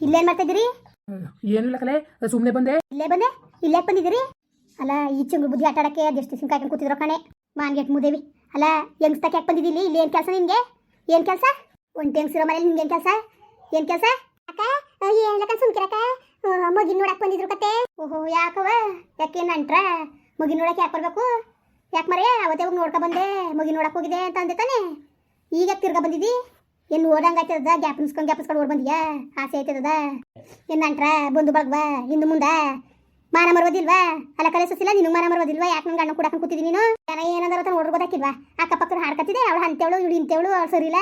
ಇಲ್ಲೇನ್ ಮಾಡ್ತಾ ಇದ್ದೀರಿ ಏನಿಲ್ಲ ಕಲೆ ಸುಮ್ಮನೆ ಬಂದೆ. ಇಲ್ಲೇ ಬಂದೆ? ಇಲ್ಲೇ ಬಂದಿದ್ದೀರಿ? ಅಲ್ಲ ಈ ಚಂಗು ಬುದ್ಧಿ ಆಟ ಆಡಕ್ಕೆ ಅದೆಷ್ಟು ಸಿಂಕ ಹಾಕೊಂಡು ಕೂತಿದ್ರು ಕಣೆ. ಮಾನ್ಗೆಟ್ ಮುದೇವಿ. ಅಲ್ಲ ಯಂಗ್ಸ್ತಾಕ್ ಯಾಕೆ ಬಂದಿದ್ದೀಲಿ ಇಲ್ಲಿ ಏನ್ ಕೆಲಸ ನಿಮಗೆ ಏನ್ ಕೆಲಸ? ಒಂದ್ ಹೆಂಗ್ಸಿರೋ ಮನೇಲಿ ನಿಮ್ಗೆ ಏನ್ ಕೆಲಸ? ಏನ್ ಕೆಲಸ? ಅಕ್ಕ ಏನಕ್ಕ ಸುಮ್ಕಿರಕ್ಕ? ಮಗಿನ ನೋಡಕ್ ಬಂದಿದ್ರು ಕತೆ. ಓಹೋ ಯಾಕವ ಯಾಕೆ ನಂಟ್ರ ಮಗಿನ ನೋಡಕ್ ಯಾಕೆ ಬರ್ಬೇಕು? ಯಾಕೆ ಮರೆ ಅವತ್ತೇ ಹೋಗಿ ನೋಡ್ಕೊ ಬಂದೆ. ಮಗಿನ ನೋಡಕ್ ಹೋಗಿದೆ ಅಂತ ಅಂದೆ ತಾನೆ. ಈಗ ತಿರ್ಗಾ ಬಂದಿದ್ದಿ? ಏನು ನೋಡಂಗ ಆಯ್ತದ? ಗ್ಯಾಪ್ ನಿಸ್ಕೊಂಡು ಓಡ್ ಬಂದಿಯಾ? ಆಸೆ ಆಯ್ತದ ಏನು ನಂಟ್ರ ಬಂದು ಬಳಗ್ವಾ, ಹಿಂದೆ ಮುಂದೆ? ಮಾನ ಮರೋದಿಲ್ವಾ ಅಲ್ಲ ಕಲೆ ಸಸಿಲ್ಲ ನಿನಗೆ ಮಾನ ಮರೋದಿಲ್ವಾ ಯಾಕೆ ನಂಗೆ ಅಣ್ಣ ಕೂಡ ಕೂತಿದ್ದೀನಿ ನೀನು? ಜನ ಏನಂದ್ರೆ ಅಂತ ನೋಡ್ರಿ ಗೊತ್ತಾಕಿಲ್ವಾ ಅಕ್ಕಪಕ್ಕರು ಹಾಡ್ಕತ್ತಿದೆ ಅವಳು ಅಂತೇಳು ಇವಳು ಇಂತೇವಳು ಅವಳು ಸರಿಲ್ಲ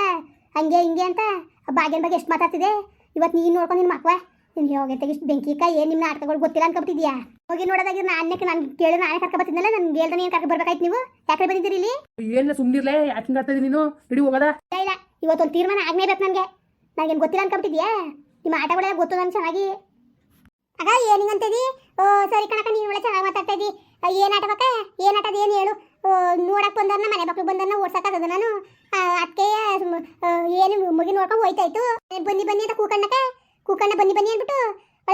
ಹಂಗೆ, ಹಿಂಗೆ ಅಂತ ಬಾಗಿನ ಬಗ್ಗೆ ಎಷ್ಟು ಮಾತಾಡ್ತಿದೆ? ಇವತ್ತು ನೀನು ನೋಡ್ಕೊಂಡು ನಿನ್ನ ಮಕ್ವ? ನಿನ್ಗೆ ಹೋಗೈತೆ ಇಷ್ಟು ಬೆಂಕಿ ಕೈ ಏನು ನಿಮ್ಮ ನಾಟಕಗಳು ಗೊತ್ತಿಲ್ಲ ಅನ್ಕೊಬಿಟ್ಟಿದ್ಯಾ? ಹೋಗಿ ನೋಡೋದಾಗಿ ನಾನೇ ನಾನು ಕೇಳಿ ನಾನೇ ಕರ್ಕೊ ಬರ್ತಿದ್ನಲ್ಲ ನನ್ ಹೇಳ್ದೆ ಏನು ಕರ್ಕೊ ಬರ್ಬೇಕಾಯ್ತು ನೀವು? ಯಾಕೆ ಬಂದಿದ್ದೀರಿ ಇಲ್ಲಿ? ಏನಿಲ್ಲ ಸುಮ್ಮನಿರ್ಲೇ ಯಾಕೆ ಆಡ್ತಾ ನೀನು? ನಡಿ ಹೋಗದ. ಇಲ್ಲ ಇಲ್ಲ. ಇವತ್ತೊಂದು ತೀರ್ಮಾನ ಆಗ್ನೇಬೇಕು ನನಗೆ. ನನಗೇನು ಗೊತ್ತಿಲ್ಲ ಅನ್ಕೊಬಿಟ್ಟಿದ್ಯಾ ನಿಮ್ಮ ಆಟಗಳೆಲ್ಲ ಗೊತ್ತು ನಾನು ಚೆನ್ನಾಗಿ. ಆಗ ಓ ಸರಿ ಕಣಕ ನೀನು ಒಳ್ಳೆ ಚೆನ್ನಾಗಿ ಮಾತಾಡ್ತಾ ಇದ್ದಿ. ಏನ್ ಆಟ ಬಕ್ಕ ಏನು ಆಟದ ಏನು ಹೇಳು? ನೋಡಕ್ ಬಂದವ್ರನ್ನ ಮನೆ ಮಕ್ಳು ಬಂದವ್ರನ್ನ ಓಡ್ಸಕ್ಕಾಗದು ನಾನು. ಅದಕ್ಕೆ ಏನು ಮುಗಿ ನೋಡ್ಕೊಂಡು ಹೋಯ್ತಾಯ್ತು. ಬನ್ನಿ ಬನ್ನಿ ಅಂತ ಕೂಕಣ್ಣಕ ಕೂಕಣ್ಣ ಬನ್ನಿ ಬನ್ನಿ ಅಂದ್ಬಿಟ್ಟು.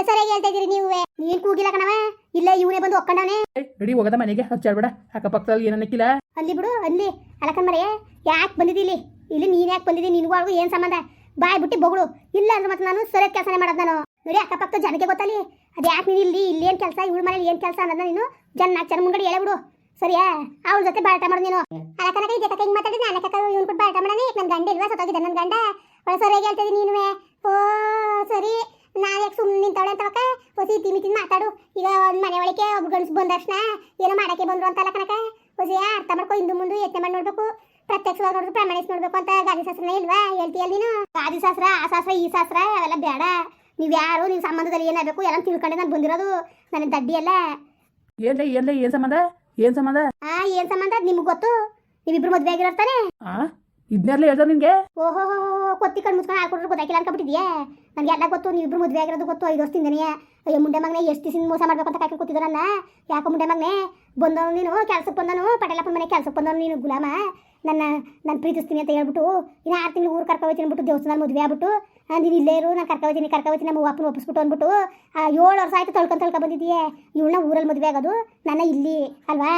ಸರಿಯಾಗಿ ಹೇಳ್ತಾ ಇದ್ದೀರಿ ನೀವೇ. ನೀನು ಕೂಗಿಲ್ಲ ಕಣವ. ಇಲ್ಲ ಇವನೇ ಬಂದು ಒಕ್ಕಂಡಾನೆ ರೆಡಿ ಹೋಗದ ಮನೆಗೆ ಹಚ್ಚಾಡ್ಬೇಡ ಅಕ್ಕಪಕ್ಕದಲ್ಲಿ ಏನನ್ನಕ್ಕಿಲ್ಲ ಅಲ್ಲಿ ಬಿಡು ಅಲ್ಲಿ. ಅಲಕನ್ ಮರೆ ಯಾಕೆ ಬಂದಿದ್ದಿ ಇಲ್ಲಿ? ಇಲ್ಲಿ ನೀನ್ ಯಾಕೆ ಬಂದಿದ್ದಿ? ನಿನ್ಗೂ ಅವ್ರಿಗೂ ಏನು ಸಂಬಂಧ? ಬಾಯ್ ಬಿಟ್ಟು ಬೊಗಳು. ಇಲ್ಲ ಅಂದ್ರೆ ಮತ್ತೆ ನಾನು ಸರಿಯಾದ ಕೆಲಸನೇ ಮಾಡೋದು ನಾನು. ನೋಡಿ ಅಕ್ಕಪಕ್ಕ ಜನಕ್ಕೆ ಗೊತ್ತಲ್ಲಿ ಅದು ಯಾಕೆ ನೀನು ಇಲ್ಲಿ? ಇಲ್ಲಿ ಏನು ಕೆಲಸ? ಇವಳ ಮನೇಲಿ ಏನು ಕೆಲಸ ಅನ್ನೋದನ್ನ ನೀನು ಜನ ನಾಲ್ಕು ಮುಂಗಡಿ ಮುಂಗಡೆ ಹೇಳ್ಬಿಡು ಸರಿಯಾ? ಅವ್ರ ಜೊತೆ ಬಾಟ ಮಾಡು ನೀನು. ಅಲಕನಕ ಇದೆ ಕಕ್ಕ ಹಿಂಗೆ ಮಾತಾಡಿದ್ರೆ ನಾನು ಕಕ್ಕ ಇವ್ನು ಕೊಟ್ಟು ಬಾಟ ಮಾಡೋಣ ನನ್ನ ಗಂಡ ಇಲ್ವಾ ಸತ್ತೋಗಿದೆ ನನ್ನ ಗಂಡ? ಸರಿಯಾಗಿ ಹೇಳ್ತಾ ಇದ್ದೀನಿ ನೀನು ಓ ಸರಿ. ನಾನು ಯಾಕೆ ಸುಮ್ಮನೆ ನಿಂತವಳೆ ಅಂತವಕ್ಕ ಹೊಸಿ ತಿಮಿ ತಿಂದು ಮಾತಾಡು. ಈಗ ಒಂದು ಮನೆ ಒಳಗೆ ಒಬ್ಬ ಗಂಡಸು ಬಂದ ತಕ್ಷಣ ಏನೋ ಮಾಡಕ್ಕೆ ಬಂದರು ಅಂತಲ್ಲ ಕನಕ ಹೊಸಿ ಅರ್ಥ ಮಾಡ್ಕೊ ಹಿಂದೂ ಮುಂದೆ ಯತ್ನೆ ಮಾಡಿ ನೋಡ್ಬೇಕು. ಪ್ರತ್ಯಕ್ಷವಾಗಿ ನೋಡಿದ್ರು ಪ್ರಮಾಣಿಸಿ ನೋಡ್ಬೇಕು ಅಂತ ಗಾದಿ ಶಾಸ್ತ್ರನೇ ಇಲ್ವಾ ಹೇಳ್ತೀಯಲ್ಲ ನೀನು? ಗಾದಿ ಶಾಸ್ತ್ರ ಆ ಶಾಸ್ತ್ರ ಈ ಶಾಸ್ತ್ರ ಅವೆಲ್ಲ ಬೇಡ. ನೀವು ಯಾರು ನೀವು ಸಂಬಂಧದಲ್ಲಿ ಏನಾಗಬೇಕು ಎಲ್ಲ ತಿಳ್ಕೊಂಡೆ ನಾನು ಬಂದಿರೋದು. ನನ್ನ ದಡ್ಡಿ ಅಲ್ಲ ಏನ್ಲೆ ಏನ್ಲೆ ಏನ್ ಸಂಬಂಧ? ಏನ್ ಸಂಬಂಧ? ಆ ಏನ್ ಸಂಬಂಧ? ನಿಮ್ಗೆ ಗೊತ್ತು. ನೀವಿಬ್ರು ಮದುವೆ ಆಗಿರ್ತಾನೆ ಇದನ್ನೆಲ್ಲ ಹೇಳ್ದ ನಿನ್ಗೆ? ಓಹೋ ಕೊತ್ತಿ ಕಣ್ಣು ಮುಚ್ಕೊಂಡು ಹಾಕೊಟ್ರೆ ಗೊತ್ತಾಗಿಲ್ಲ ಅನ್ಕೊಂಡ್ಬಿಟ್ಟಿದ್ಯಾ ನನಗೆ ಎಲ್ಲ ಗೊತ್ತು ನೀವಿಬ್ರು ಮದುವೆ ಆಗಿರೋದು ಗೊತ್ತು ಐದು ವರ್ಷದಿಂದನೇ ಅಯ್ಯೋ ಮುಂಡೆ ಮಗನೇ ಎಷ್ಟು ದಿವಸ ಮೋಸ ಮಾಡ್ಬೇಕು ಅಂತ ಕಾಯ್ಕೊಂಡು ಕೂತಿದ್ರು ನನ್ನ. ಯಾಕೋ ಮುಂಡೆ ಮಗನೇ? ಬಂದವನು ನೀನು ಕೆಲಸಕ್ಕೆ ಬಂದನು ಪಟೇಲಪ್ಪನ ಮನೆ ಕೆಲಸಕ್ಕೆ ಬಂದವನು ನೀನು ಗುಲಾಮ. ನನ್ನ ನಾನು ಪ್ರೀತಿಸ್ತೀನಿ ಅಂತ ಹೇಳ್ಬಿಟ್ಟು ಇನ್ನು ಆರು ತಿಂಗಳು ಊರು ಕರ್ಕೊ ಹೋಗ್ತೀನಿ ಅಂದ್ಬಿಟ್ಟು ದೇವಸ್ಥಾನ ಮದುವೆ ಆಗ್ಬಿಟ್ಟು ನೀನು ಇಲ್ಲೇ ಇರು ನಾನು ಕರ್ಕೊ ಹೋಗ್ತೀನಿ ಕರ್ಕೊ ಹೋಗ್ತೀನಿ ನಮ್ಮ ಅಪ್ಪನ ಒಪ್ಪಿಸ್ಬಿಟ್ಟು ಅಂದ್ಬಿಟ್ಟು ಆ, ಏಳು ವರ್ಷ ಆಯ್ತು ತೊಳ್ಕೊಂಡು ತೊಳ್ಕೊ ಬಂದಿದ್ದೀಯೇ ಇವಳನ್ನ ಊರಲ್ಲಿ ಮದುವೆ ಆಗೋದು ನನ್ನ ಇಲ್ಲಿ ಅಲ್ವಾ?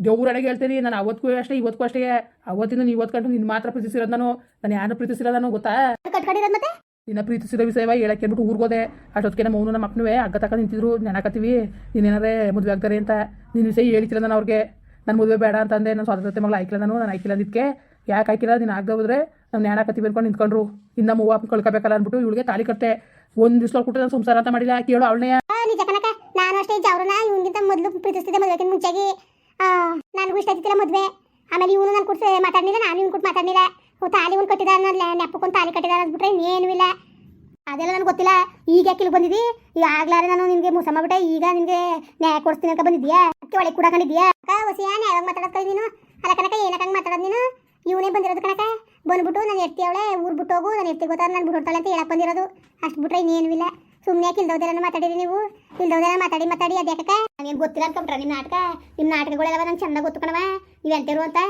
ಅದೇ ದೇವ್ರೊಳಗೆ ಹೇಳ್ತೀನಿ ನಾನು ಅವತ್ತಿಗೂ ಅಷ್ಟೇ ಇವತ್ತಿಗೂ ಅಷ್ಟೇ. ಅವತ್ತಿಂದ ನೀವು ಇವತ್ಕೊಂಡು ನಿನ್ನ ಮಾತ್ರ ಪ್ರೀತಿಸಿರೋದು ನಾನು. ನಾನು ಯಾರನ್ನ ಪ್ರೀತಿಸಿರೋದು ನಾನು ಗೊತ್ತಾ? ಮತ್ತೆ? ನಿನ್ನ ಪ್ರೀತಿಸಿದ ವಿಷಯವ ಹೇಳಕ್ಕೆ ಅಂದ್ಬಿಟ್ಟು ಊರ್ಗೋದೆ ಅಷ್ಟೊತ್ತಿಗೆ ನಮ್ಮ ಅವನು ನಮ್ಮ ಅಪ್ಪನವೇ ಅಗ್ಗ ತಕ ನಿಂತಿದ್ರು. ನೆನಕತ್ತೀವಿ. ನೀನೇನಾರೇ ಮದುವೆ ಆಗ್ತಾರೆ ಅಂತ. ನಿನ್ನ ವಿಷಯ ಹೇಳ್ತಿರ ನಾನು ಅವ್ರಿಗೆ. ನಾನು ಮದುವೆ ಬೇಡ ಅಂತಂದೆ ನಾನು ಸ್ವಾತಂತ್ರ್ಯ ಮಗಳು ಆಯ್ಕಿಲ್ಲ ನಾನು. ನಾನು ಆಯ್ಕಿಲ್ಲ ಅಂದಿದ್ದಕ್ಕೆ ಯಾಕೆ ಆಯ್ಕಿಲ್ಲ ನೀನು ಆಗದೆ ಹೋದ್ರೆ ನಾವು ನೆನಕತ್ತೀವಿ ಅನ್ಕೊಂಡು ನಿಂತ್ಕೊಂಡ್ರು. ಇನ್ನು ಮೂವ ಅಪ್ಪ ಕಳ್ಕೊಬೇಕಲ್ಲ ಅಂದ್ಬಿಟ್ಟು ಇವಳಿಗೆ ತಾಲಿ ಕಟ್ಟೆ ಒಂದು ದಿವಸ ಕೊಟ್ಟು ನಾನು ಸಂಸಾರ ಅಂತ ಮಾಡಿಲ್ಲ. ಕೇಳು ಅವಳನ್ನೇ. ನಾನು ಅಷ್ಟೇ ಅವ್ರನ್ನ ಇವನಿಗಿಂತ ಮೊದಲು ಪ್ರೀತಿಸ್ತಿದ್ದೆ ಮದುವೆಗಿಂತ ಮುಂಚೆಗೆ. ನನಗೂ ಇಷ್ಟ ಆಗ್ತಿಲ್ಲ ಮದುವೆ. ಆಮೇಲೆ ಇವನು ನಾನು ಕೊಟ್ಟು ಮಾತಾಡಲಿಲ್ಲ, ನಾನು ಇವ್ನು ಕೊಟ್ಟು ಮಾತಾಡಲಿಲ್ಲ. ತಾಲಿ ಒಂದು ಕಟ್ಟಿದ ನೆಪ್ಪಕ್ಕೊಂದು ತಾಲಿ ಕಟ್ಟಿದ ಅಂದ್ಬಿಟ್ರೆ ಇನ್ನೇನು ಇಲ್ಲ. ಅದೆಲ್ಲ ನನಗೆ ಗೊತ್ತಿಲ್ಲ. ಈಗ ಯಾಕೆ ಬಂದಿದ್ದಿ ಆಗ್ಲಾರೆ ನಾನು ನಿಮಗೆ ಮೋಸ ಮಾಡ್ಬಿಟ್ಟೆ. ಈಗ ನಿಮಗೆ ನ್ಯಾಯ ಕೊಡಿಸ್ತೀನಿ ಅಂತ ಬಂದಿದ್ಯಾ ಅದಕ್ಕೆ ಒಳಗೆ ಕೂಡ ಕಂಡಿದ್ಯಾ ಅಕ್ಕ ಹೊಸಿಯಾ ನ್ಯಾಯ ಮಾತಾಡೋದು ನೀನು. ಅಲ್ಲ ಕನಕ ಏನಕ್ಕಂಗೆ ಮಾತಾಡೋದು ನೀನು? ಇವನೇ ಬಂದಿರೋದು ಕನಕ ಬಂದ್ಬಿಟ್ಟು ನಾನು ಎರ್ತಿ ಅವಳೆ, ಊರು ಬಿಟ್ಟು ಹೋಗು, ನಾನು ಎರ್ತಿ ಗೊತ್ತಾರ ನಾನು ಬಿಡ್ತಾಳೆ ಅಂತ ಹೇಳಕ್ಕೆ ಬಂದಿರೋದು. ಅಷ್ಟು ಬಿಟ್ರೆ ಇನ್ನೇನು ಇಲ್ಲ. ಸುಮ್ಮನೆ ಯಾಕೆ ಇಲ್ದೋದೆಲ್ಲ ಮಾತಾಡಿರಿ ನೀವು? ಇಲ್ದೋದೆಲ್ಲ ಮಾತಾಡಿ ಮಾತಾಡಿ ಅದ್ಯಾಕ ನಾವೇನು ಗೊತ್ತಿಲ್ಲ ಅನ್ಕೊಂಡ್ರ ನಿಮ್ಮ ನಾಟಕ? ನಿಮ್ಮ ನಾಟಕಗಳೆಲ್ಲ ನಂಗೆ ಚಂದ ಗೊತ್ತು ಕಣವ ನೀವು ಎಂತಿರು ಅಂತ?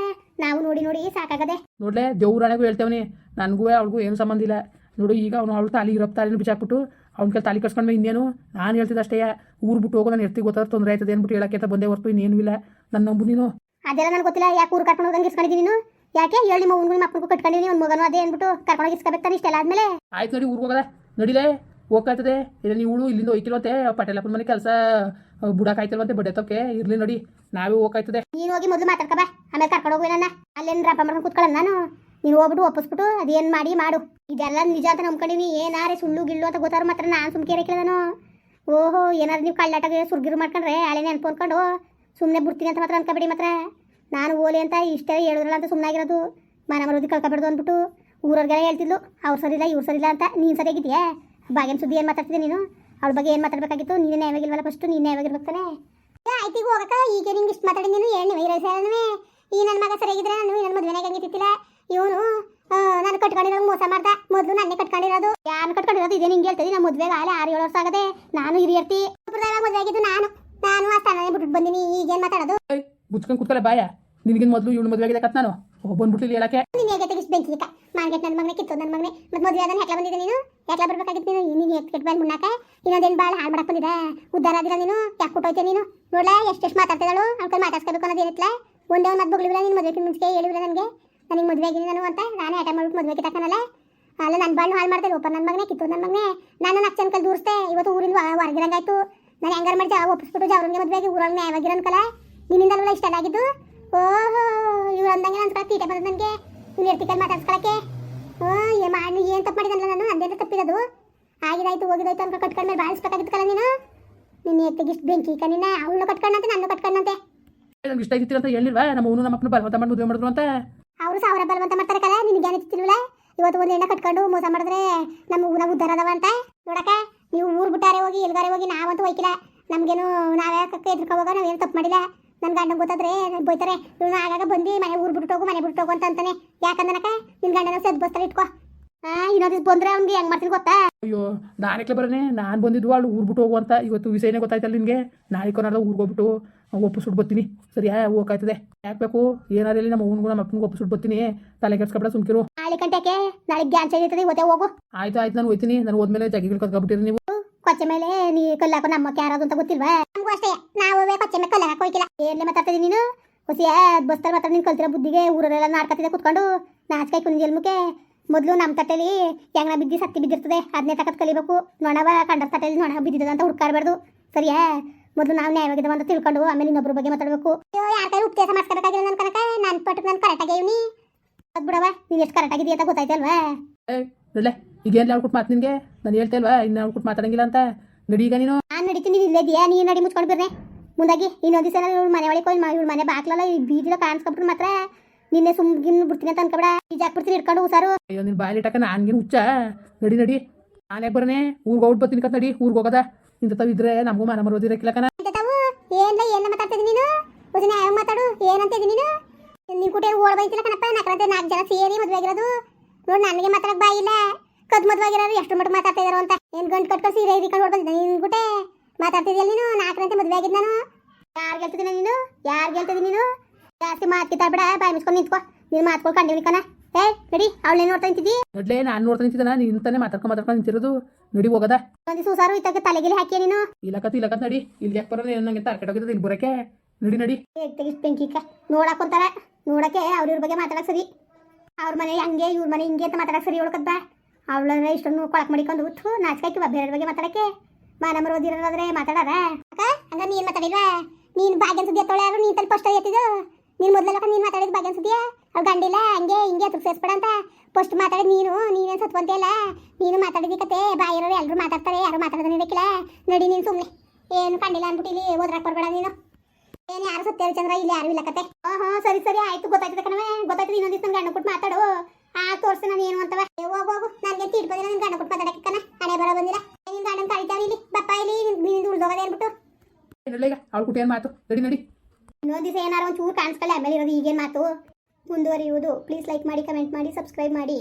ನಾವು ನೋಡಿ ನೋಡಿ ಸಾಕಾಗದೆ. ನೋಡ್ಲೆ ದೇವ್ರಾಣೆಗೂ ಹೇಳ್ತೇವನಿ ನನಗೂ ಅವ್ಳಿಗೂ ಏನು ಸಂಬಂಧ ಇಲ್ಲ. ನೋಡು ಈಗ ಅವನು ಅವಳು ತಾಲಿ ಇರೋ ತಾಲಿನ ಬಿಚ್ಚಾಕ್ಬಿಟ್ಟು ಅವ್ನ ಕೈ ತಾಲಿ ಕಟ್ಸ್ಕೊಂಡ್ಮೇಲೆ ಇನ್ನೇನು? ನಾನು ಹೇಳ್ತಿದ್ದೆ ಅಷ್ಟೇ ಊರು ಬಿಟ್ಟು ಹೋಗೋ ನಾನು ಎರ್ತಿ ಗೊತ್ತಾದ್ರೆ ತೊಂದರೆ ಆಯ್ತದೆ ಅಂದ್ಬಿಟ್ಟು ಹೇಳಕ್ಕೆ ಅಂತ ಬಂದೆ ಹೊರತು ಇನ್ನೇನು ಇಲ್ಲ. ನನ್ನ ನಂಬು ನೀನು. ಅದೆಲ್ಲ ನನಗೆ ಗೊತ್ತಿಲ್ಲ ಯಾಕೆ ಊರು ಕರ್ಕೊಂಡು ಹೋಗಂಗೆ ಇಸ್ಕೊಂಡಿದ್ದೀನಿ ನೀನು? ಯಾಕೆ? ಹೇಳಿ ನಿಮ್ಮ ಅವ್ನಿಗೂ ನಿಮ್ಮ ಅಪ್ಪನಿಗೂ ಕಟ್ಕೊಂಡಿದ್ದೀನಿ ಒಂದು ಮಗನೂ ಅದೇ ಅಂದ್ಬಿಟ್ಟು ಕರ್ಕೊಂಡೋಗಿ ಇಸ್ಕೋಬೇಕು ಇಷ್ಟೆಲ್ಲ ಆದ್ಮೇಲೆ. ಆಯ್ತು ನೋಡಿ ಊರಿಗೆ ಹೋಗೋದ. ನಡಿಲೇ. ಹೋಗ್ಕಾಯ್ತದೆ? ಇಲ್ಲ ಹುಳು ಇಲ್ಲಿಂದ ಹೋಯ್ಕಿಲ್ವಂತೆ ಪಟೇಲಪ್ಪನ ಮನೆ ಕೆಲಸ ಬುಡಕಾಯ್ತಿಲ್ವಂತೆ ಬಡ್ಡೆತ್ತಕ್ಕೆ ಇರ್ಲಿ ನೋಡಿ, ನಾವೇ ಹೋಗ್ತದೆ ನೀನು ಹೋಗಿ ಮೊದಲು ಮಾತಾಡ್ಕ ಬಾ, ಆಮೇಲೆ ಕರ್ಕೊಂಡು ಹೋಗಿ ನನ್ನ ಅಲ್ಲೇನು ರಪ್ಪ ಮಾಡ್ಕೊಂಡು ಕೂತ್ಕೊಳ್ಳ ನಾನು? ನೀನು ಹೋಗ್ಬಿಟ್ಟು ಒಪ್ಪಿಸ್ಬಿಟ್ಟು, ಅದೇನು ಮಾಡಿ ಮಾಡು. ಇದೆಲ್ಲ ನಿಜ ಅಂತ ನಂಬ್ಕೊಂಡಿನಿ ಏನಾರೆ ಸುಳ್ಳು ಗಿಳ್ಳು ಅಂತ ಗೊತ್ತಾರ ಮಾತ್ರ ನಾನು ಸುಮ್ಕೆ ಇರಕ್ಕಿಲ್ಲ ನಾನು. ಓಹೋ, ಏನಾದ್ರು ನೀವು ಕಳ್ಳಾಟಾಗ ಸುರ್ಗಿರು ಮಾಡ್ಕೊಂಡ್ರೆ ಹಳೆ ನೆನ್ಪು ಅನ್ಕೊಂಡು ಸುಮ್ಮನೆ ಬಿಡ್ತೀನಿ ಅಂತ ಮಾತ್ರ ಅನ್ಕೋಬೇಡಿ ಮಾತ್ರ. ನಾನು ಓಲಿ ಅಂತ ಇಷ್ಟೇ ಹೇಳಿದ್ರಲ್ಲ ಅಂತ ಸುಮ್ಮನಾಗಿರೋದು ಮನ ಮರೋದಿ ಕಳ್ಕೊಬೇಡ್ದು ಅಂದ್ಬಿಟ್ಟು ಊರವ್ರಿಗೆಲ್ಲ ಹೇಳ್ತಿದ್ಲು. ಅವ್ರು ಸರಿಲ್ಲ, ಇವ್ರು ಸರಿಲ್ಲ ಅಂತ. ನೀನು ಸರಿಯಾಗಿದೆಯಾ? ಬಾಗಿನ ಸುದ್ದಿ ಏನು ಮಾತಾಡ್ತಿದ್ದೆ ನೀನು? ಅವಳ ಬಗ್ಗೆ ಏನು ಮಾತಾಡ್ಬೇಕಾಗಿತ್ತು? ನೀನೇ ಯಾವಾಗಿಲ್ವಲ್ಲ ಫಸ್ಟು ನೀನೇ ಯಾವಾಗಿರ್ಬೇಕಾನೆ ತಾನೆ? ಆಯ್ತು ಈಗ ಹೋಗಕ್ಕ. ಈಗ ನಿಂಗೆ ಇಷ್ಟು ಮಾತಾಡಿ ನೀನು. ಹೇಳಿ ವೈರಸೇ ಈ ನನ್ನ ಮಗ ಸರಿಯಾಗಿದ್ರೆ ನಾನು ನನ್ನ ಮದುವೆನೇ ಹಂಗಿತ್ತಿಲ್ಲ ಇವನು ನಾನು ಕಟ್ಕೊಂಡಿರೋ ಮೋಸ ಮಾಡ್ದ. ಮೊದಲು ನನ್ನೇ ಕಟ್ಕೊಂಡಿರೋದು. ಯಾರು ಕಟ್ಕೊಂಡಿರೋದು? ಇದೇ ನಿಂಗೆ ಹೇಳ್ತದೆ ನಮ್ಮ ಮದುವೆಗೆ ಆಲೆ ಆರು ಏಳು ವರ್ಷ ಆಗದೆ ನಾನು ಹಿರಿಯರ್ತಿ. ಮದುವೆ ಆಗಿದ್ದು ನಾನು. ನಾನು ಆ ಸ್ಥಾನ ಬಿಟ್ಟು ಬಂದಿನಿ. ಈಗೇನು ಮಾತಾಡೋದು? ಮುಚ್ಕೊಂಡು ಕೂತ್ಕೊಳ್ಳೆ ಬಾಯ. ನಿನಗಿನ ಮೊದಲು ಇವಳು ಮದುವೆ ಆಗಿದೆ ಕತ್ ನಾನು ಓ, ಬಂದ್ಬಿಟ್ಟು ಇಲ್ಲಿ ಹೇಳಕ್ಕೆ. ನೀನು ಹೇಗೆ ತೆಗಿಸ್ ಬೆಂಕಿ ಇಕ್ಕ ಮಾರ್ಕೆಟ್ ನನ್ನ ಮಗನೇ ಕಿತ್ತು ನನ್ನ ಮಗನೇ. ಮತ್ತೆ ಮದುವೆ ಆದನ ಹೆಕ್ಲ ಬಂದಿದ್ದೆ ನೀನು? ಹೆಕ್ಲ ಬರ್ಬೇಕಾಗಿತ್ತು ನೀನು? ನೀನು ಎತ್ ಕೆಟ್ಟ ಬಂದು ಮುನ್ನಾಕ ಇನ್ನೊಂದೇನು ಭಾಳ ಹಾಳು ಮಾಡಕ್ಕೆ ಬಂದಿದೆ? ಉದ್ದಾರ ಆದಿಲ್ಲ ನೀನು? ಯಾಕೆ ಕೊಟ್ಟೋಯ್ತೆ ನೀನು? ನೋಡ್ಲಾ ಎಷ್ಟೆಷ್ಟು ಮಾತಾಡ್ತಿದ್ದಾಳು? ಅವ್ಕೊಂಡು ಮಾತಾಡ್ಸ್ಕೋಬೇಕು ಅನ್ನೋದು ಏನಿತ್ತಲ್ಲ ಒಂದೇ ಒಂದು ಮತ್ತೆ ಬಗ್ಲಿಲ್ಲ ನೀನು ಮದುವೆ ಮುಂಚೆ ಹೇಳಿಲ್ಲ ನನಗೆ? ನನಗೆ ಮದುವೆ ಆಗಿನಿ ನಾನು ಅಂತ? ನಾನೇ ಆಟ ಮಾಡ್ಬಿಟ್ಟು ಮದುವೆ ತಕ್ಕನಲ್ಲ ಅಲ್ಲ ನನ್ನ ಬಾಳು ಹಾಳು ಮಾಡ್ತಾರೆ ಒಪ್ಪ ನನ್ನ ಮಗನೇ ಕಿತ್ತು ನನ್ನ ಮಗನೇ. ನಾನು ನಾಲ್ಕು ಜನ ಕಲ್ ದೂರಿಸ್ದೆ. ಇವತ್ತು ಊರಿಂದ ಹೊರಗಿರಂಗಾಯ್ತು. ನಾನು ಹೆಂಗಾರು ಮಾಡಿ ಒಪ್ಪಿಸ್ಬಿಟ್ಟು ಅವ್ರಿಗೆ ಮದುವೆ ಆಗಿ ಊರಲ್ಲಿ ನ್ಯಾಯವಾಗಿರೋನ್ಕಲ್ಲ ನಿನ್ನಿಂದಲ್ವಲ್ಲ ಇಷ್ಟೆಲ್ಲ ಆಗಿದ್ದು? ಓಹೋ ಇವ್ರು ಅಂದಂಗೆ ನನ್ನ ತೀಟೆ ಬಂದ ನನಗೆ. ಇವ್ನು ಇರ್ತಿಕಲ್ ಮಾತಾಡ್ಸ್ಕೊಳಕ್ಕೆ. ಹ್ಞೂ ಏ ಮಾಡಿ ಏನು ತಪ್ಪು ಮಾಡಿದಲ್ಲ ನಾನು? ಅಂದೇನ ತಪ್ಪಿರೋದು. ಆಗಿದಾಯ್ತು ಹೋಗಿದಾಯ್ತು ಅಂತ ಕಟ್ಕೊಂಡ ಮೇಲೆ ಬಾಳಿಸ್ಬೇಕಾಗಿತ್ತಲ್ಲ ನೀನು? ನಿನ್ನ ಎತ್ತಿಗೆ ಇಷ್ಟು ಬೆಂಕಿ ಈಗ ನಿನ್ನ. ಅವಳು ಕಟ್ಕೊಂಡಂತೆ ನನ್ನ ಕಟ್ಕೊಂಡಂತೆ ನಮ್ಗೆ ಇಷ್ಟ ಆಗಿತ್ತು ಅಂತ ಹೇಳಿಲ್ವಾ? ನಮ್ಮ ಅವನು ನಮ್ಮ ಅಪ್ಪನ ಬಲವಂತ ಮಾಡಿ ಮದುವೆ ಮಾಡಿದ್ರು ಅಂತ. ಅವರು ಸಾವಿರ ಬಲವಂತ ಮಾಡ್ತಾರೆ ಕಲ ನಿನಗೆ ಏನಿತ್ತಿಲ್ವಲ್ಲ ಇವತ್ತು ಒಂದು ಹೆಣ್ಣ ಕಟ್ಕೊಂಡು ಮೋಸ ಮಾಡಿದ್ರೆ ನಮ್ಮ ಊನ ಉದ್ದಾರ ಅದಾವ ಅಂತ. ನೋಡಕ ನೀವು ಊರು ಬಿಟ್ಟಾರೆ ಹೋಗಿ ಎಲ್ಗಾರೆ ಹೋಗಿ ನಾವಂತೂ ಹೋಯ್ಕಿಲ್ಲ ನಮಗೇನು ನಾವೇ ಕಕ್ಕ ಎದ್ರಕೋವಾಗ ನಾವೇನು ತಪ್ಪು ಮಾಡಿಲ್ಲ. ನನ್ನ ಗಂಡನ ಗೊತ್ತಾದ್ರೆ ಬೈತಾರೆ. ಇವನು ಆಗಾಗ ಬಂದು ಮನೆ ಊರು ಬಿಟ್ಟು ಹೋಗು ಮನೆ ಬಿಟ್ಟು ಹೋಗು ಅಂತ ಅಂತಾನೆ. ಯಾಕಂದನಕ ನಿನ್ ಗಂಡನ ಸದ್ ಬಸ್ತಾರೆ ಇಟ್ಕೋ. ಹಾ ಇನ್ನೊಂದು ಬಂದ್ರೆ ಅವ್ನಿಗೆ ಹೆಂಗ್ ಮಾಡ್ತೀನಿ ಗೊತ್ತಾ? ಅಯ್ಯೋ ನಾಳೆ ಬರೋನೆ? ನಾನು ಬಂದಿದ್ದು ಅಳ್ ಊರು ಬಿಟ್ಟು ಹೋಗು ಅಂತ. ಇವತ್ತು ವಿಷಯನೇ ಗೊತ್ತಾಯ್ತಲ್ಲ ನಿನಗೆ. ನಾಳೆ ಕೊನಾರ್ದ ಊರಿಗೆ ಹೋಗ್ಬಿಟ್ಟು ಒಪ್ಪಿಸ್ಬಿಟ್ಟು ಬರ್ತೀನಿ. ಸರಿಯಾ? ಹೋಗಾಯ್ತದೆ. ಯಾಕೆ ಬೇಕು? ಏನಾದ್ರು ನಮ್ಮ ನಮ್ಮ ಅವ್ನಿಗೂ ನಮ್ಮ ಒಪ್ಪು ಸುಟ್ಟು ಬರ್ತೀನಿ. ತಲೆ ಕೆಡ್ಸ್ಕೊಬೇಡ ಸುಮ್ಕಿರು. ನಾಳೆ ಗಂಟೆಗೆ ನಾಳೆ ಗ್ಯಾನ್ ಇರ್ತದೆ ಇವತ್ತೇ ಹೋಗು. ಆಯ್ತು ಆಯ್ತು. ನಾನು ಹೋಯ್ತೀನಿ. ನಾನು ಹೋದ್ಮೇಲೆ ಜಗಿಗಳು ಕತ್ಕೊಬಿಟ್ಟಿರಿ ನೀವು. ಕೊಚ್ಚೆ ಮೇಲೆ ನೀ ಕಲ್ಲಾಕೋ ನಮ್ಮ ಯಾರಾದ್ರು ಅಂತ ಗೊತ್ತಿಲ್ವಾ? ನಮಗೂ ಅಷ್ಟೇ. ನಾವು ಕೊಚ್ಚೆ ಮೇಲೆ ಕಲ್ಲಾಕ ಹೋಗಿಲ್ಲ ಏನ್ಲೆ ಮಾತಾಡ್ತಿದ್ದೀನಿ ನೀನು? ಹೊಸಿಯ, ಬಸ್ತಾರೆ ಮಾತಾಡ ನೀನು ಕಲ್ತಿರೋ ಬುದ್ಧಿಗೆ ಊರಲ್ಲೆಲ್ಲ ನಾಡ್ಕತ್ತಿದೆ ಕುತ್ಕೊಂಡು. ನಾಚಿಕಾಯಿ ಕುನಿ ಜಲ್ಮಕ್ಕೆ ಮೊದಲು ನಮ್ಮ ತಟ್ಟೆಲಿ ಹೆಂಗನ ಬಿದ್ದಿ ಸತ್ತಿ ಬಿದ್ದಿರ್ತದೆ. ಅದನ್ನೇ ತಕತ್ ಕಲಿಬೇಕು. ನೊಣವ ಕಂಡ ತಟ್ಟೆಲಿ ನೊಣ ಬಿದ್ದಿದೆ ಅಂತ ಹುಡ್ಕಾಡ್ಬಾರ್ದು. ಸರಿಯಾ? ಮೊದಲು ನಾವು ನ್ಯಾಯವಾಗಿದ್ದಾವ ಅಂತ ತಿಳ್ಕೊಂಡು ಆಮೇಲೆ ಇನ್ನೊಬ್ಬರ ಬಗ್ಗೆ ಮಾತಾಡಬೇಕು. ಯಾರ ಕೈ ಉಪದೇಶ ಮಾಡ್ಕೋಬೇಕಾಗಿಲ್ಲ ನನ್ನ ಕನಕ? ನನ್ನ ಪಟ್ಟು ನಾನು ಕರೆಕ್ಟಾಗಿ ಇವ್ನಿ ಅದ್ ಬಿಡವ ನೀನು ಎಷ್ಟು ಕರೆಕ್ಟ್ ಆಗಿದೆಯಾ ಅಂತ ಗೊತ್ತಾಯ್ತಲ್ವಾ? ಈಗೇನು ಹೇಳ್ಕೊಟ್ಟು ಮಾತು ನಿನಗೆ? ನಾನು ಹೇಳ್ತಾ ಇಲ್ವಾ ಇನ್ನು ಹೇಳ್ಕೊಟ್ಟು ಮಾತಾಡಂಗಿಲ್ಲ ಅಂತ. ನಡಿ ಈಗ ನೀನು. ನಾನು ನಡೀತೀನಿ ಇಲ್ಲೇ ಇದೆಯಾ? ನೀನು ನಡಿ ಮುಚ್ಕೊಂಡು ಬರ್ರೆ. ಮುಂದಾಗಿ ಇನ್ನೊಂದು ದಿವಸ ಇವ್ರ ಮನೆ ಒಳಗೆ ಹೋಗಿ ಇವ್ರ ಮನೆ ಬಾಕ್ಲಲ್ಲ ಈ ಬೀದಿಲ ಕಾಣಿಸ್ಕೊಬಿಟ್ರು ಮಾತ್ರ. ನಿನ್ನೆ ಸುಮ್ಗಿನ್ ಬಿಡ್ತೀನಿ ಅಂತ ಅನ್ಕೊಬೇಡ. ಬೀಜ ಹಾಕ್ಬಿಡ್ತೀನಿ ಇಟ್ಕೊಂಡು ಹುಷಾರು. ಅಯ್ಯೋ ನಿನ್ನ ಬಾಯಲ್ಲಿ ಇಟ್ಟಕ ನಾನ್ಗೇನು ಹುಚ್ಚ. ನಡಿ ನಡಿ. ನಾನೇ ಬರನೆ? ಊರಿಗೆ ಹೋಗ್ಬಿಟ್ಟು ಬರ್ತೀನಿ ಕತ್ ನಡಿ. ಊರಿಗೆ ಹೋಗೋದ. ತಾವ್ ಇದ್ರೆ ನಮಗೂ ಮನ ಮರೋದಿರಕ್ಕಿಲ್ಲ ಕಣ. ಏನ್ಲ ಏನ ಮಾತಾಡ್ತಿದ್ದೀನಿ ನೀನು? ನ್ಯಾಯ ಮಾತಾಡು. ಏನಂತಿದ್ದೀನಿ ನೀನು? ನಿನ್ ಕುಟೆ ಓಡ್ ಬೈತಿಲ್ಲ ಕಣಪ್ಪ. ನಾಲ್ಕು ನಾಲ್ಕು ಜನ ಸೇರಿ ಮದುವೆ ಆಗಿರೋದು. ನೋಡಿ ನನಗೆ ಮಾತಾಡಕ್ ಬಾಯಿ ಇಲ್ಲ. ಕದ್ ಮದುವೆ ಆಗಿರೋರು ಎಷ್ಟು ಮಟ್ಟ ಮಾತಾಡ್ತಾ ಇದಾರೋ ಅಂತ. ಏನ್ ಗಂಟು ಕಟ್ಕೊ ಸೀರೆ ಹಿಡ್ಕೊಂಡು ಹೊಡ್ ನೀನ್ ನಿನ್ ಗುಟೆ ಮಾತಾಡ್ತಿದ್ಯಲ್ಲ ನೀನು ನಾಲ್ಕರಂತೆ ಮದುವೆ ಆಗಿದ್ ನಾನು. ಯಾರು ಗೆಲ್ತಿದ್ದೀನಿ ನೀನು? ಯಾರು ಗೆಲ್ತಿದ್ದೀನಿ ನೀನು? ಜಾಸ್ತಿ ಮಾತು ಕಿತ್ತಾಡ್ಬೇಡ ಬಾಯಿ ಮುಚ್ಕೊಂಡು ನಿಂತ್ಕೋ. ನೀನು ಮಾತ್ಕೊಂಡು ಕಂಡಿವಿ ಕಣ. ಏ ನಡಿ ಅವಳೇನು ನೋಡ್ತಾ ನಿಂತಿದ್ದಿ? ನೋಡ್ಲೇ ನಾನು ನೋಡ್ತಾ ನಿಂತಿದ್ದಾನ ತಾನೇ ಮಾತಾಡ್ಕೊಂಡು ಮಾತಾಡ್ಕೊಂಡು ನಿಂತಿರೋದು. ನಡಿ ಹೋಗದ. ಒಂದು ಸೂಸಾರು ಇತ್ತಾಗ ತಲೆಗಿಲಿ ಹಾಕಿ ನೀನು? ಇಲ್ಲಕತ್ ಇಲ್ಲಕತ್ ನಡಿ. ಇಲ್ಲಿ ಯಾಕೆ ಬರೋದು? ನಂಗೆ ತರ್ಕಟ್ ಹೋಗಿದ್ದು ಇಲ್ಲಿ ಬರೋಕೆ. ನಡಿ ನಡಿ. ತೆಗಿಸ್ ಬೆಂಕಿಕ್ಕ ನೋಡಾಕೊಂತಾರ ನೋಡಕ್ಕೆ ಅವ್ರ ಇವ್ರ ಬಗ್ಗೆ ಮಾತಾಡಕ್ ಸರಿ. ಅವ್ರ ಮನೆ ಹಂಗೆ ಇವ್ರ ಮನೆ ಹಿಂಗೆ ಅಂತ ಮಾತಾಡಕ್ ಸರಿ ಹೇಳ್ಕದ್ದ ಅವಳ ಇಷ್ಟೊಂದು ಕೊಳಕ್ ಮಾಡಿಕೊಂಡು ಉತ್ತು, ನಾಚಿಕಾಯ್ತು ಬೇರೆ ಬಗ್ಗೆ ಮಾತಾಡಕ್ಕೆ. ಬಾ, ನಮ್ಮ ಓದಿರೋದ್ರೆ ಮಾತಾಡಾರ. ಅಕ್ಕ, ಹಂಗ ನೀನ್ ಮಾತಾಡಿಲ್ವಾ? ನೀನ್ ಭಾಗ್ಯನ್ ಸುದ್ದಿ ಎತ್ತೋಳೆ ಯಾರು ನೀನ್ ತಲೆ ಫಸ್ಟ್ ಎತ್ತಿದ್ದು. ನೀನ್ ಮೊದ್ಲೆಲ್ಲ ನೀನ್ ಮಾತಾಡಿದ್ ಭಾಗ್ಯನ್ ಸುದ್ದಿಯ? ಅವ್ರು ಗಂಡಿಲ್ಲ ಹಂಗೆ ಹಿಂಗೆ ಹತ್ರ ಸೇರ್ಸ್ಬೇಡ ಅಂತ ಫಸ್ಟ್ ಮಾತಾಡಿದ ನೀನು. ನೀನೇನ್ ಸತ್ಕೊಂತಿಯಲ್ಲ ನೀನು ಮಾತಾಡಿದಿ ಕತೆ ಬಾಯಿರೋರು ಎಲ್ಲರೂ ಮಾತಾಡ್ತಾರೆ, ಯಾರು ಮಾತಾಡೋದ್ ನೀಡಕ್ಕಿಲ್ಲ ನಡಿ ನೀನು ಸುಮ್ನೆ. ಏನು ಕಂಡಿಲ್ಲ ಅಂದ್ಬಿಟ್ಟು ಇಲ್ಲಿ ಓದ್ರಾಕ್ ಬರ್ಬೇಡ ನೀನು. ಏನ್ ಯಾರು ಸತ್ಯ ಚಂದ್ರ ಇಲ್ಲಿ ಯಾರು ಇಲ್ಲ ಕತೆ. ಹಾ ಸರಿ ಸರಿ, ಆಯ್ತು, ಗೊತ್ತಾಯ್ತದೆ ಕಣವೇ ಗೊತ್ತಾಯ್ತದೆ ಇನ್ನೊಂದು ನಮ್ಗೆ ಅಣ್ಣ ಕೊಟ್ಟು ಮಾತಾಡು. ಆ ತೋರ್ಸು ನಾನು ಏನು ಅಂತವ. ಹೋಗು ಹೋಗು. ನನಗೆ ತಿಡ್ ಬಂದಿಲ್ಲ ನಿನ್ ಗಂಡ ಕೊಟ್ಟು ಮಾತಾಡಕ್ಕನ ಹಣೆ ಬರ ಬಂದಿಲ್ಲ. ನಿನ್ ಗಂಡನ ಕಳಿತಾವ ಇಲ್ಲಿ. ಬಪ್ಪ ಇಲ್ಲಿ ನಿಂದು ಉಳ್ದೋಗದೆ ಅಂದ್ಬಿಟ್ಟು. ನಡ್ಲೆ ಈಗ ಅವ್ಳು ಕುಟಿ ಏನು ಮಾತು? ನಡಿ ನಡಿ. ಇನ್ನೊಂದು ದಿವಸ ಏನಾರು ಒಂಚೂರು ಕಾಣಿಸ್ಕೊಳ್ಳಿ. ಆಮೇಲೆ ಇರೋದು ಈಗೇನು ಮಾತು? ಮುಂದುವರಿಯುವುದು. ಪ್ಲೀಸ್ ಲೈಕ್ ಮಾಡಿ ಕಮೆಂಟ್ ಮಾಡಿ ಸಬ್ಸ್ಕ್ರೈಬ್ ಮಾಡಿ.